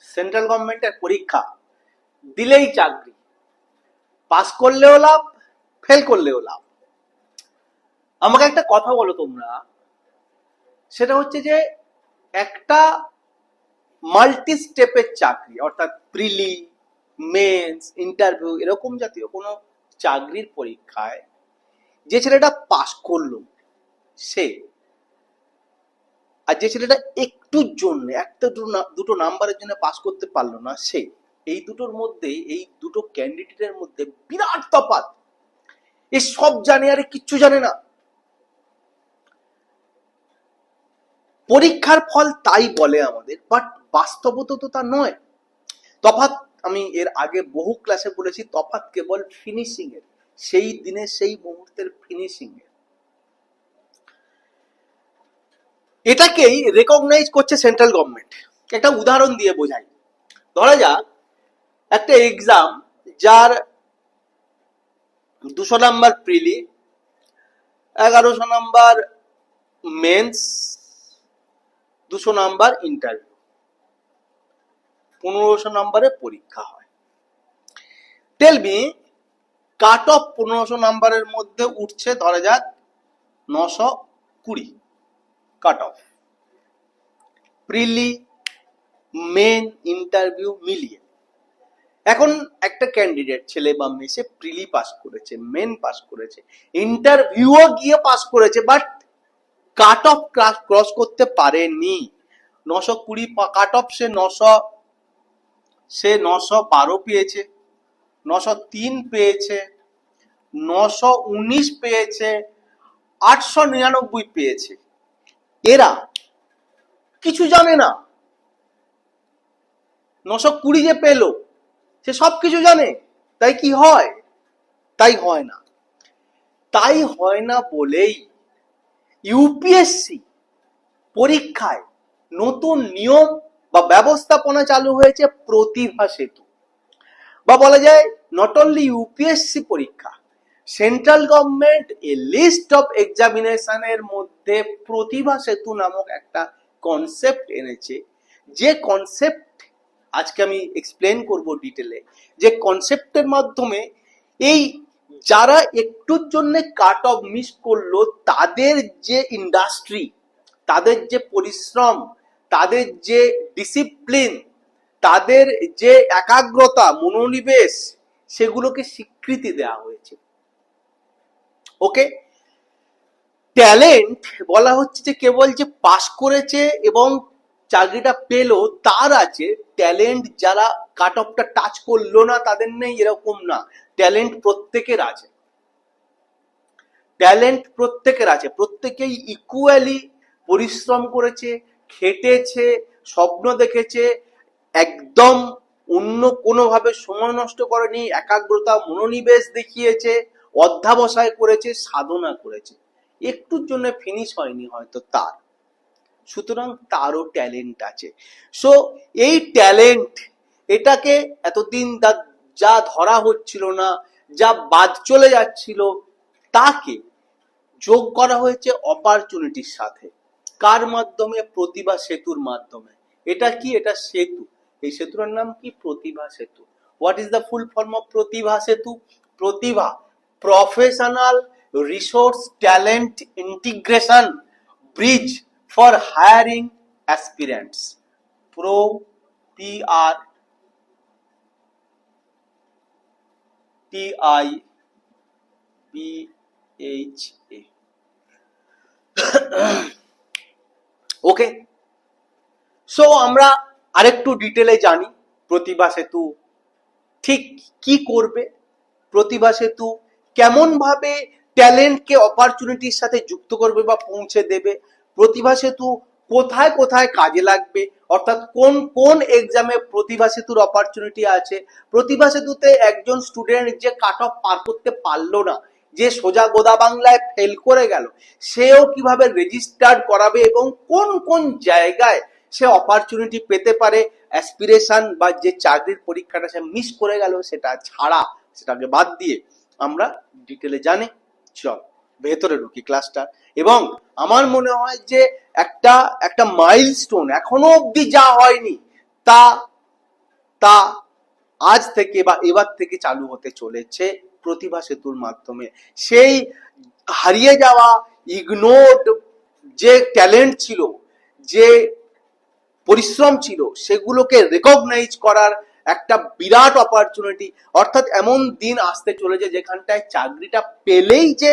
Central গভর্নমেন্টের পরীক্ষা, দিলেই চাকরি। পাস করলেও লাভ, ফেল করলেও লাভ। আমাকে একটা কথা বলো তোমরা। সেটা হচ্ছে যে, একটা মাল্টি স্টেপের চাকরি, অর্থাৎ প্রিলি, মেন্স, ইন্টারভিউ, এরকম জাতীয় কোনো চাকরির পরীক্ষায় যে ছেলেটা পাশ করল, সে, আর যে ছেলেটা একটুর জন্য, একটা দুটো নাম্বারের জন্য পাস করতে পারল না সে। এই দুটোর মধ্যে, এই দুটো ক্যান্ডিডেটের মধ্যে বিরাট তফাৎ। এ সব জানে আরে কিচ্ছু জানে না। পরীক্ষার ফল তাই বলে আমাদের বাট বাস্তবতা তো তা নয়। তফাৎ আমি এর আগে বহু ক্লাসে বলেছি, তফাৎ কেবল ফিনিশিং এর। সেই দিনে, সেই মুহূর্তের ফিনিশিং এর। এটাকেই রেকগনাইজ করছে সেন্ট্রাল গভর্নমেন্ট একটা উদাহরণ দিয়ে বোঝাই। ধরা যাক, একটা এক্সাম যার দুশো নাম্বার প্রিলি এগারোশো নাম্বার মেন্স দুশো নাম্বার ইন্টারভিউ পনেরোশো নাম্বারে পরীক্ষা হয়। টেলমি কাট অফ পনেরোশো নাম্বারের মধ্যে উঠছে, ধরা যাক, নশো কুড়ি। Cut off prelim main interview মিলিয়ে এখন একটা ক্যান্ডিডেট ছেলে বা মেয়ে, সে প্রিলি পাস করেছে মেন পাস করেছে। ইন্টারভিউও গিয়ে পাস করেছে but cut off class cross করতে পারেনি। নশো কুড়ি কাট অফ সে নশো সে নশো বারো পেয়েছে, নশো তিন পেয়েছে, নশো উনিশ পেয়েছে, আটশো নিরানব্বই পেয়েছে। এরা কিছু জানে না। নশো কুড়ি যে পেল, সে সব কিছু জানে। তাই কি হয়? তাই হয় না। তাই হয় না বলেই ইউপিএসসি পরীক্ষায় নতুন নিয়ম বা ব্যবস্থাপনা চালু হয়েছে প্রতিভা সেতু। বা বলা যায় নট অনলি ইউপিএসসি পরীক্ষা central government A list of এক্সামিনেশনের মধ্যে প্রতিভা সেতু নামক একটা কনসেপ্ট এনেছে। যে কনসেপ্ট আজকে আমি এক্সপ্লেন করব ডিটেলে যে কনসেপ্টের মাধ্যমে এই যারা একটুর জন্য কাট অফ মিস করল, তাদের যে ইন্ডাস্ট্রি তাদের যে পরিশ্রম, তাদের যে ডিসিপ্লিন তাদের যে একাগ্রতা, মনোনিবেশ, সেগুলোকে স্বীকৃতি দেওয়া হয়েছে। ওকে ট্যালেন্ট বলা হচ্ছে যে কেবল যে পাস করেছে এবং চাকরিটা পেল, তার আছে। ট্যালেন্ট যারা কাট অফটা টাচ করল না, তাদের নেই, এরকম না। ট্যালেন্ট প্রত্যেকের আছে। ট্যালেন্ট প্রত্যেকের আছে। প্রত্যেকেই ইকুয়ালি পরিশ্রম করেছে, খেটেছে, স্বপ্ন দেখেছে, একদম অন্য কোনোভাবে সময় নষ্ট করেনি, একাগ্রতা, মনোনিবেশ দেখিয়েছে অধ্যাবসায় করেছে, সাধনা করেছে। একটুর জন্য ফিনিশ হয়নি হয়তো তার। সুতরাং তারও ট্যালেন্ট আছে। সো এই ট্যালেন্ট এটাকে এতদিন যা ধরা হচ্ছিল না, যা বাদ চলে যাচ্ছিল, তাকে যোগ করা হয়েছে অপরচুনিটির সাথে। কার মাধ্যমে? প্রতিভা সেতুর মাধ্যমে। এটা কি? এটা সেতু। এই সেতুর নাম কি? Pratibha Setu. What is the full form of Pratibha Setu? Pratibha. Professional resource talent integration bridge for hiring aspirants pro P R T I B H A okay so আমরা আরেকটু ডিটেলে জানি প্রতিভা সেতু ঠিক কি করবে, প্রতিভা সেতু কেমন ভাবে ট্যালেন্টকে অপরচুনিটির সাথে যুক্ত করবে বা পৌঁছে দেবে? প্রতিভা সেতু কোথায় কোথায় কাজে লাগবে? অর্থাৎ কোন কোন এক্সামে প্রতিভা সেতুর অপরচুনিটি আছে? প্রতিভা সেতুতে একজন স্টুডেন্ট যে কাট অফ পার করতে পারল না, যে সোজা গোদা বাংলায় ফেল করে গেল, সেও কীভাবে রেজিস্টার্ড করাবে এবং কোন কোন জায়গায় সে অপরচুনিটি পেতে পারে? অ্যাসপিরেশন বা যে চাকরির পরীক্ষাটা সে মিস করে গেল, সেটা ছাড়া, সেটাকে বাদ দিয়ে। আমরা ডিটেলে জানি। চল, ভেতরে ঢুকি ক্লাসটা এবং আমার মনে হয় যে একটা একটা মাইলস্টোন এখনও অবধি যা হয়নি, তা তা আজ থেকে বা এবার থেকে চালু হতে চলেছে প্রতিভা সেতুর মাধ্যমে। সেই হারিয়ে যাওয়া ইগনোর্ড যে ট্যালেন্ট ছিল, যে পরিশ্রম ছিল, সেগুলোকে রেকগনাইজ করার একটা বিরাট অপরচুনিটি অর্থাৎ এমন দিন আসতে চলেছে যেখানটায় চাকরিটা পেলেই যে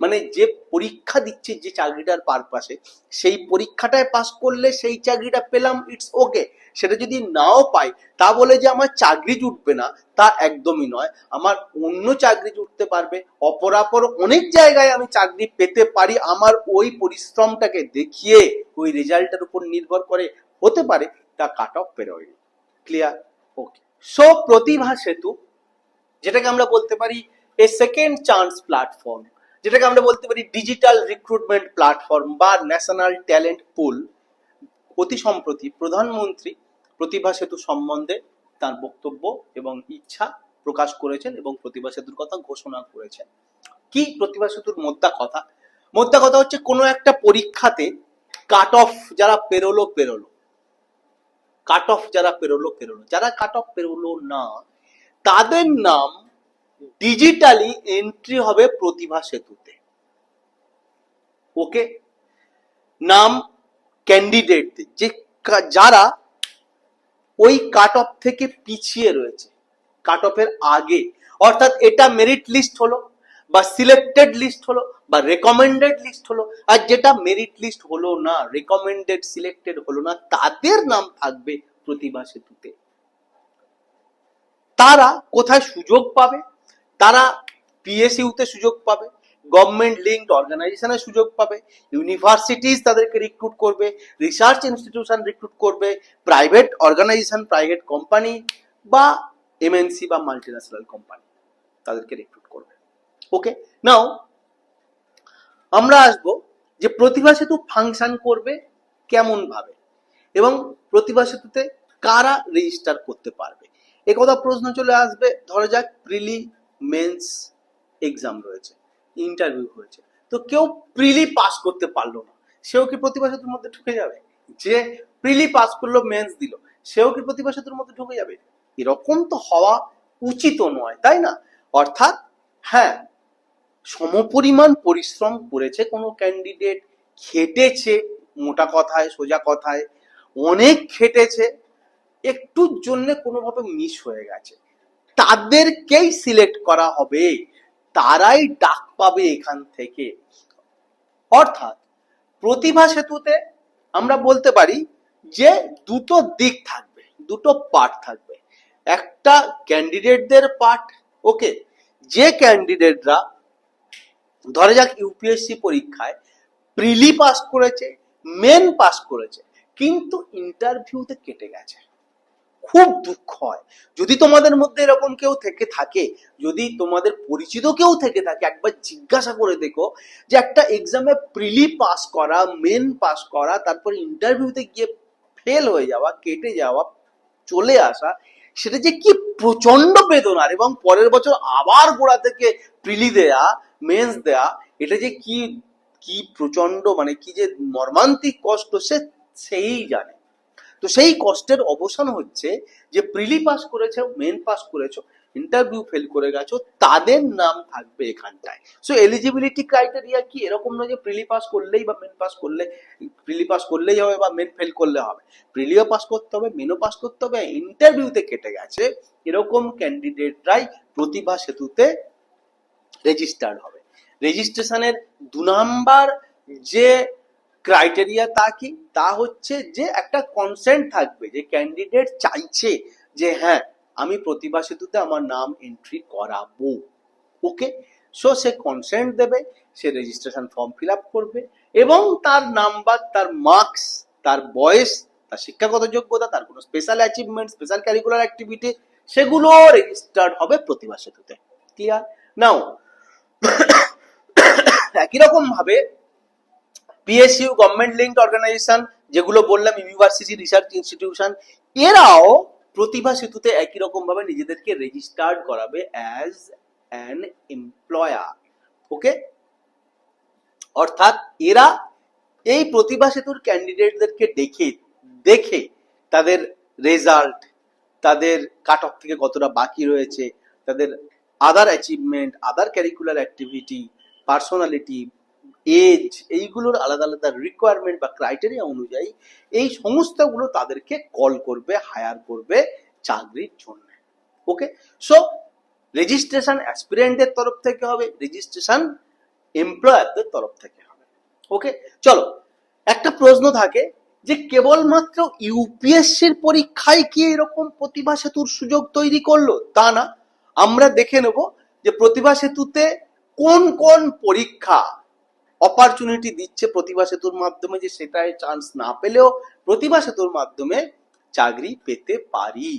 মানে যে পরীক্ষা দিচ্ছে যে চাকরিটার পারপাসে, সেই পরীক্ষাটায় পাস করলে সেই চাকরিটা পেলাম ইটস ওকে সেটা যদি নাও পাই, তা বলে যে আমার চাকরি জুটবে না, তা একদমই নয়। আমার অন্য চাকরি জুটতে পারবে, অপরাপর অনেক জায়গায় আমি চাকরি পেতে পারি। আমার ওই পরিশ্রমটাকে দেখিয়ে, ওই রেজাল্টের উপর নির্ভর করে হতে পারে, তা cut off পেরোয়নি clear okay so Pratibha Setu যেটাকে আমরা বলতে পারি এ সেকেন্ড চান্স প্ল্যাটফর্ম যেটাকে আমরা বলতে পারি ডিজিটাল রিক্রুটমেন্ট প্ল্যাটফর্ম বা ন্যাশনাল ট্যালেন্ট পুল অতি সম্প্রতি প্রধানমন্ত্রী প্রতিভা সেতু সম্বন্ধে তার বক্তব্য এবং ইচ্ছা প্রকাশ করেছেন এবং প্রতিভা সেতুর কথা ঘোষণা করেছেন। কি প্রতিভা সেতুর মোদ্দা কথা? মোদ্দা কথা হচ্ছে কোনো একটা পরীক্ষাতে কাট অফ যারা পেরোলো পেরোলো। কাট অফ যারা পেরোলো পেরোলো। যারা কাট অফ পেরোলো না, তাদের নাম ডিজিটালি এন্ট্রি হবে প্রতিভা সেতুতে। ওকে নাম ক্যান্ডিডেটদের যে যারা ওই কাট অফ থেকে পিছিয়ে রয়েছে কাট অফের আগে, অর্থাৎ এটা মেরিট লিস্ট হলো বা সিলেক্টেড লিস্ট হলো বা রেকমেন্ডেড লিস্ট হলো। আর যেটা মেরিট লিস্ট হলো না রেকমেন্ডেড সিলেক্টেড হলো না, তাদের নাম থাকবে প্রতিভা সেতুতে। তারা কোথায় সুযোগ পাবে? তারা পিএসইউতে সুযোগ পাবে গভর্নমেন্ট লিঙ্কড অর্গানাইজেশনে সুযোগ পাবে ইউনিভার্সিটিজ তাদেরকে রিক্রুট করবে রিসার্চ ইনস্টিটিউশন রিক্রুট করবে প্রাইভেট অর্গানাইজেশন প্রাইভেট কোম্পানি বা এমএনসি বা মাল্টিন্যাশনাল কোম্পানি তাদেরকে রিক্রুট করবে। ওকে নাও আমরা আসব যে প্রতিভা সেতু ফাংশন করবে কেমন ভাবে এবং প্রতিভা সেতুতে কারা রেজিস্টার করতে পারবে? এ কথা প্রশ্ন চলে আসবে, ধরা যাক প্রিলি মেন্স এক্সাম রয়েছে ইন্টারভিউ হয়েছে। তো কেউ প্রিলি পাস করতে পারল না, সেও কি প্রতিভা সেতুর মধ্যে ঢুকে যাবে? যে প্রিলি পাস করল, মেন্স দিল, সেও কি প্রতিভা সেতুর মধ্যে ঢুকে যাবে? এরকম তো হওয়া উচিত নয়, তাই না? অর্থাৎ হ্যাঁ সমপরিমাণ পরিশ্রম করেছে কোনো ক্যান্ডিডেট খেটেছে মোটা কথায়, সোজা কথায়, অনেক খেটেছে, একটুর জন্য কোনোভাবে মিস হয়ে গেছে। তাদেরকেই সিলেক্ট করা হবে, তারাই ডাক পাবে এখান থেকে। অর্থাৎ প্রতিভা সেতুতে আমরা বলতে পারি যে দুটো দিক থাকবে, দুটো পার্ট থাকবে। একটা ক্যান্ডিডেটদের পার্ট ওকে যে ক্যান্ডিডেটরা ধরা যাক ইউপিএসসি পরীক্ষায় প্রিলি পাস করেছে মেন পাস করেছে, কিন্তু ইন্টারভিউতে কেটে গেছে। খুব দুঃখ হয়। যদি তোমাদের মধ্যে এরকম কেউ থেকে থাকে, যদি তোমাদের পরিচিত কেউ থেকে থাকে, একবার জিজ্ঞাসা করে দেখো যে একটা এক্সামে প্রিলি পাস করা মেন পাস করা, তারপর ইন্টারভিউতে গিয়ে ফেল হয়ে যাওয়া, কেটে যাওয়া, চলে আসা, সেটা যে কি প্রচণ্ড বেদনার এবং পরের বছর আবার গোড়া থেকে প্রিলি দেয়া মেন্স দেয়া, এটা যে কি কি প্রচণ্ড মানে কি যে মর্মান্তিক কষ্ট, সে সেই জানে। তো সেই কষ্টের অবসান হচ্ছে যে প্রিলি পাস করেছ মেন পাস করেছ ইন্টারভিউ ফেল করে গেছো, তাদের নাম থাকবে এখানটায়। সো এলিজিবিলিটি ক্রাইটেরিয়া কি? এরকম নয় যে প্রিলি পাস করলেই বা মেন পাস করলে, প্রিলি পাস করলেই হবে বা মেন ফেল করলে হবে। প্রিলিও পাস করতে হবে মেনও পাস করতে হবে ইন্টারভিউতে কেটে গেছে, এরকম ক্যান্ডিডেটরাই প্রতিভা সেতুতে রেজিস্টার্ড হবে। রেজিস্ট্রেশনের দু নাম্বার যে ক্রাইটেরিয়া তা কি? তা হচ্ছে যে একটা কনসেন্ট থাকবে, যে ক্যান্ডিডেট চাইছে যে হ্যাঁ আমি প্রতিভা সেতুতে আমার নাম এন্ট্রি করাবো। ওকে সো সে কনসেন্ট দেবে, সে রেজিস্ট্রেশন ফর্ম ফিল আপ করবে এবং তার নাম্বার তার মার্কস তার বয়স, তার শিক্ষাগত যোগ্যতা, তার কোনো special achievement special curricular activity সেগুলো রেজিস্টার্ড হবে প্রতিভা সেতুতে। ক্লিয়ার নাও একই রকম ভাবে পিএসইউ গভর্নমেন্ট লিঙ্কড অর্গানাইজেশন যেগুলো বললাম ইউনিভার্সিটি রিসার্চ ইনস্টিটিউশন এরাও প্রতিভা সেতুতে একই রকম ভাবে নিজেদেরকে রেজিস্টার্ড করাবে অ্যাজ অ্যান এমপ্লয়ার ওকে অর্থাৎ এরা এই প্রতিভা সেতুর ক্যান্ডিডেটদেরকে দেখে দেখে তাদের রেজাল্ট তাদের কাট অফ থেকে কতটা বাকি রয়েছে, তাদের other achievement other curricular activity personality age এইগুলোর আলাদা আলাদা রিকোয়ারমেন্ট বা ক্রাইটেরিয়া অনুযায়ী এই সংস্থাগুলো তাদেরকে কল করবে হায়ার করবে চাকরির জন্য। ওকে সো রেজিস্ট্রেশন অ্যাসপিরেন্টদের তরফ থেকে হবে রেজিস্ট্রেশন এমপ্লয়ারদের তরফ থেকে হবে। ওকে চলো, একটা প্রশ্ন থাকে যে কেবলমাত্র ইউপিএসসির পরীক্ষায় কি এরকম প্রতিভা সেতুর সুযোগ তৈরি করল? তা না। আমরা দেখে নেব যে প্রতিভা সেতুতে কোন কোন পরীক্ষা অপরচুনিটি দিচ্ছে প্রতিভা সেতুর মাধ্যমে যে সেটায় চান্স না পেলেও প্রতিভা সেতুর মাধ্যমে চাকরি পেতে পারি।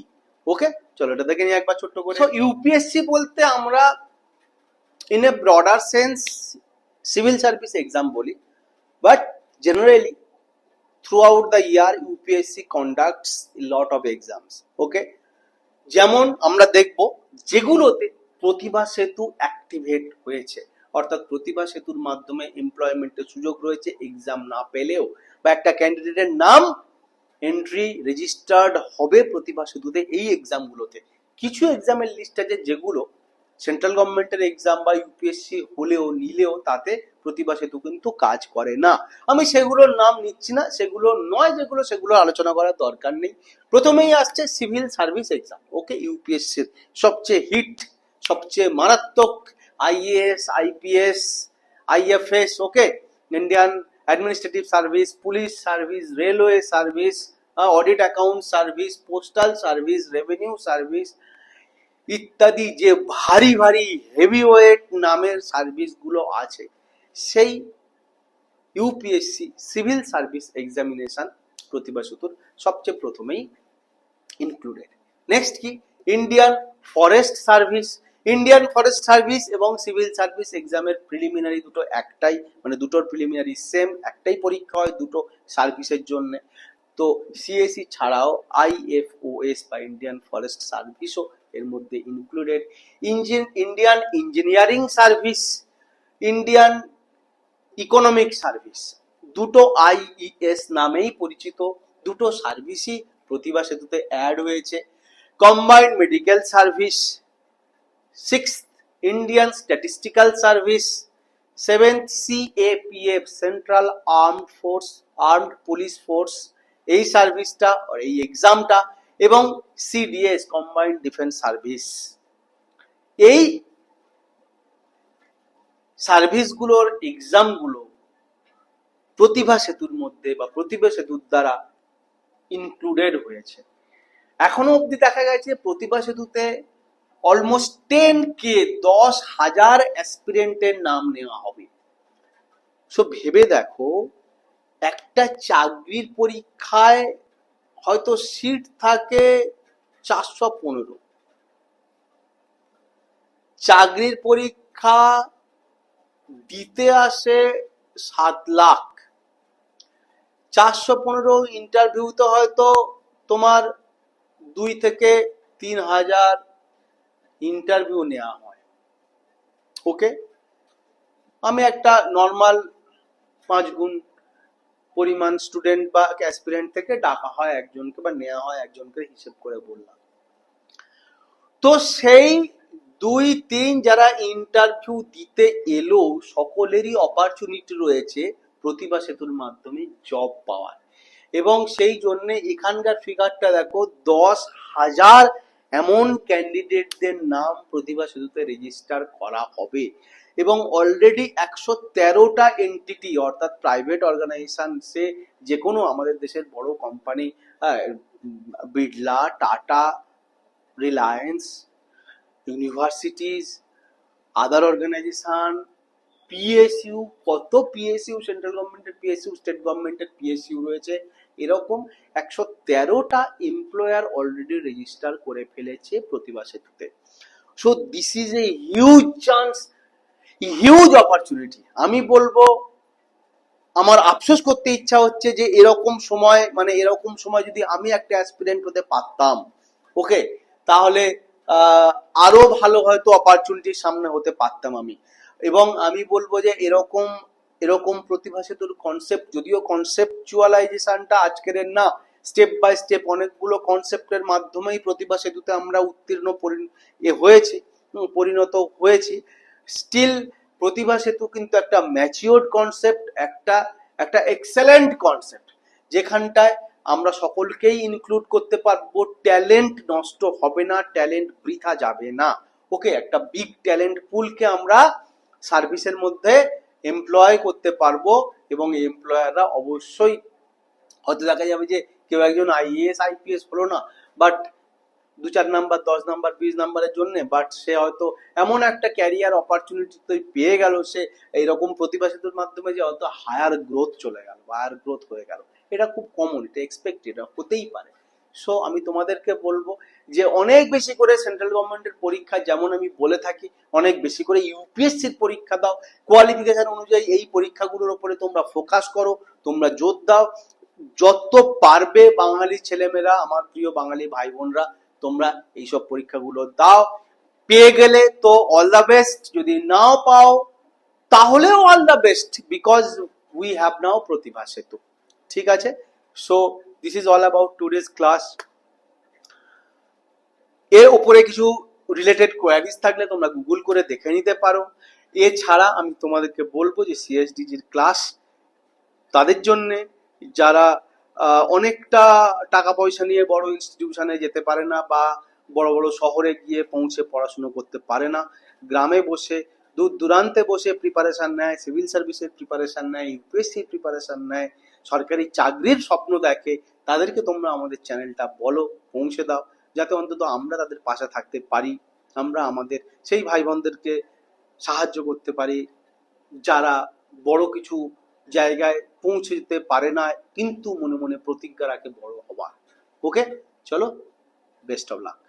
ওকে চলো এটা দেখে নিই একবার ছোট্ট করে। ইউপিএসসি বলতে আমরা in a broader sense civil service exam বলি। But generally throughout the year UPSC conducts lot of exams okay যেমন আমরা দেখব যেগুলোতে প্রতিভা সেতু অ্যাক্টিভেট হয়েছে। অর্থাৎ প্রতিভা সেতুর মাধ্যমে এমপ্লয়মেন্টের সুযোগ রয়েছে এক্সাম না পেলেও বা একটা ক্যান্ডিডেটের নাম এন্ট্রি রেজিস্টার্ড হবে প্রতিভা সেতুতে এই এক্সামগুলোতে কিছু এক্সামের লিস্ট আছে যেগুলো সেন্ট্রাল গভর্নমেন্টের এক্সাম বা ইউপিএসসি হলেও, নিলেও তাতে প্রতিভা সেতু কিন্তু কাজ করে না। আমি সেগুলোর নাম নিচ্ছি না, সেগুলো নয় যেগুলো, সেগুলো আলোচনা করার দরকার নেই। প্রথমেই আসছে সিভিল সার্ভিস এক্সাম ওকে ইউপিএসসির সবচেয়ে হিট সবচেয়ে মারাত্মক IAS IPS IFS okay? Indian administrative service police service railway service audit account service postal service revenue service ইত্যাদি যে ভারী ভারী হেভি ওয়েট নামের সার্ভিসগুলো আছে, সেই ইউপিএসসি সিভিল সার্ভিস এক্সামিনেশন প্রতিভা সেতুর সবচেয়ে প্রথমেই ইনক্লুডেড নেক্সট কি? Indian forest service Indian forest service এবং সিভিল সার্ভিস এক্সামের প্রিলিমিনারি দুটো একটাই মানে দুটোর প্রিলিমিনারি সেম একটাই পরীক্ষা হয় দুটো সার্ভিসের জন্য। তো সিএসি ছাড়াও আইএফওএস বা ইন্ডিয়ান ফরেস্ট সার্ভিসও এর মধ্যে included engine Indian engineering service Indian economic service দুটো আইইএস নামেই পরিচিত, দুটো সার্ভিসই প্রতিভা সেতুতে অ্যাড হয়েছে। Combined medical service six Indian statistical service seventh CAPF central armed force armed police force এই সার্ভিসটা এই এক্সামটা এবং সিডিএস কম্বাইন্ড ডিফেন্স সার্ভিস এই সার্ভিসগুলোর এক্সামগুলো প্রতিভা সেতুর মধ্যে বা প্রতিভা সেতুর দ্বারা ইনক্লুডেড হয়েছে। এখনও অবধি দেখা গেছে প্রতিভা সেতুতে অলমোস্ট টেন কে দশ হাজার অ্যাসপিরেন্টের নাম নেওয়া হবে। সো ভেবে দেখো, একটা চাকরির পরীক্ষায় হয়তো সিট থাকে চারশো পনেরো। চাকরির পরীক্ষা দিতে আসে সাত লাখ। চারশো পনেরো ইন্টারভিউতে হয়তো তোমার দুই থেকে তিন হাজার ইন্টারভিউ নেওয়া হয়। ওকে? আমি একটা নর্মাল পাঁচ গুণ পরিমাণ স্টুডেন্ট বা অ্যাসপিরেন্ট থেকে ডাকা হয় একজনকে বা নেওয়া হয় একজনকে হিসেব করে বললাম। তো সেই দুই, তিন যারা ইন্টারভিউ দিতে এলো, সকলেরই অপরচুনিটি রয়েছে প্রতিভা সেতুর মাধ্যমে জব পাওয়ার। এবং সেই জন্য এখানকার ফিগারটা দেখো, দশ হাজার এমন ক্যান্ডিডেটদের নাম প্রতিভা সেতুতে রেজিস্টার করা হবে। এবং অলরেডি একশো তেরোটা এন্টিটি অর্থাৎ প্রাইভেট অর্গানাইজেশন সে যে কোনো আমাদের দেশের বড় company Birla Tata Reliance universities other organisation PSU কত পিএসইউ সেন্ট্রাল গভর্নমেন্টের পিএসইউ স্টেট গভর্নমেন্টের পিএসইউ রয়েছে, এরকম একশো তেরোটা এমপ্লয়ার অলরেডি রেজিস্টার করে ফেলেছে Pratibha so this is a huge chance huge opportunity আমি বলব, আমার আফসোস করতে ইচ্ছা হচ্ছে যে এরকম সময় মানে এরকম সময় যদি আমি একটা অ্যাসপিরেন্ট হতে পারতাম ওকে তাহলে আরও ভালো হয়তো অপরচুনিটির সামনে হতে পারতাম আমি। এবং আমি বলব যে এরকম এরকম প্রতিভা সেতুর কনসেপ্ট যদিও কনসেপচুয়ালাইজেশনটা আজকের না স্টেপ বাই স্টেপ অনেকগুলো কনসেপ্টের মাধ্যমেই প্রতিভা সেতুতে আমরা উত্তীর্ণ এ হয়েছি পরিণত হয়েছি। স্টিল প্রতিভা সেতু কিন্তু একটা ম্যাচিওর্ড কনসেপ্ট একটা একটা এক্সেলেন্ট কনসেপ্ট যেখানটায় আমরা সকলকেই ইনক্লুড করতে পারব। ট্যালেন্ট নষ্ট হবে না ট্যালেন্ট বৃথা যাবে না। ওকে একটা বিগ ট্যালেন্ট পুলকে আমরা সার্ভিসের মধ্যে এমপ্লয় করতে পারব এবং এমপ্লয়াররা অবশ্যই, হয়তো দেখা যাবে যে কেউ একজন আইএএস আইপিএস হলো না বাট দু চার নাম্বার, দশ নাম্বার, বিশ নাম্বারের জন্য বাট সে হয়তো এমন একটা ক্যারিয়ার অপরচুনিটি তো পেয়ে গেল, সে এইরকম প্রতিভা সেতুর মাধ্যমে যে হয়তো হায়ার গ্রোথ চলে গেল হায়ার গ্রোথ হয়ে গেল। এটা খুব কমন এটা এক্সপেক্টেড হতেই পারে। সো আমি তোমাদেরকে বলব যে অনেক বেশি করে সেন্ট্রাল গভর্নমেন্টের পরীক্ষা, যেমন আমি বলে থাকি, অনেক বেশি করে ইউপিএসসির পরীক্ষা দাও। কোয়ালিফিকেশন অনুযায়ী এই পরীক্ষাগুলোর উপরে তোমরা ফোকাস করো, তোমরা জোর দাও। যত পারবে বাঙালি ছেলেমেয়েরা, আমার প্রিয় বাঙালি ভাই বোনরা তোমরা এইসব পরীক্ষাগুলো দাও। পেয়ে গেলে তো অল দ্য বেস্ট যদি নাও পাও, তাহলেও all the best because we have now Pratibha Setu ঠিক আছে? So this is all about today's class এর উপরে কিছু রিলেটেড কোয়ারিজ থাকলে তোমরা গুগল করে দেখে নিতে পারো। এছাড়া আমি তোমাদেরকে বলব যে সিএসডিজির ক্লাস তাদের জন্যে যারা অনেকটা টাকা পয়সা নিয়ে বড় ইনস্টিটিউশনে যেতে পারে না বা বড় বড় শহরে গিয়ে পৌঁছে পড়াশুনো করতে পারে না। গ্রামে বসে, দূর দূরান্তে বসে প্রিপারেশান নেয় সিভিল সার্ভিসের প্রিপারেশান নেয় ইউপিএসসির প্রিপারেশান নেয়, সরকারি চাকরির স্বপ্ন দেখে, তাদেরকে তোমরা আমাদের চ্যানেলটা বলো, পৌঁছে দাও, যাতে অন্তত আমরা তাদের পাশে থাকতে পারি, আমরা আমাদের সেই ভাই বোনদেরকে সাহায্য করতে পারি, যারা বড় কিছু জায়গায় পৌঁছে যেতে পারে না, কিন্তু মনে মনে প্রতিজ্ঞা রাখে বড় হওয়ার। ওকে চলো বেস্ট অফ লাক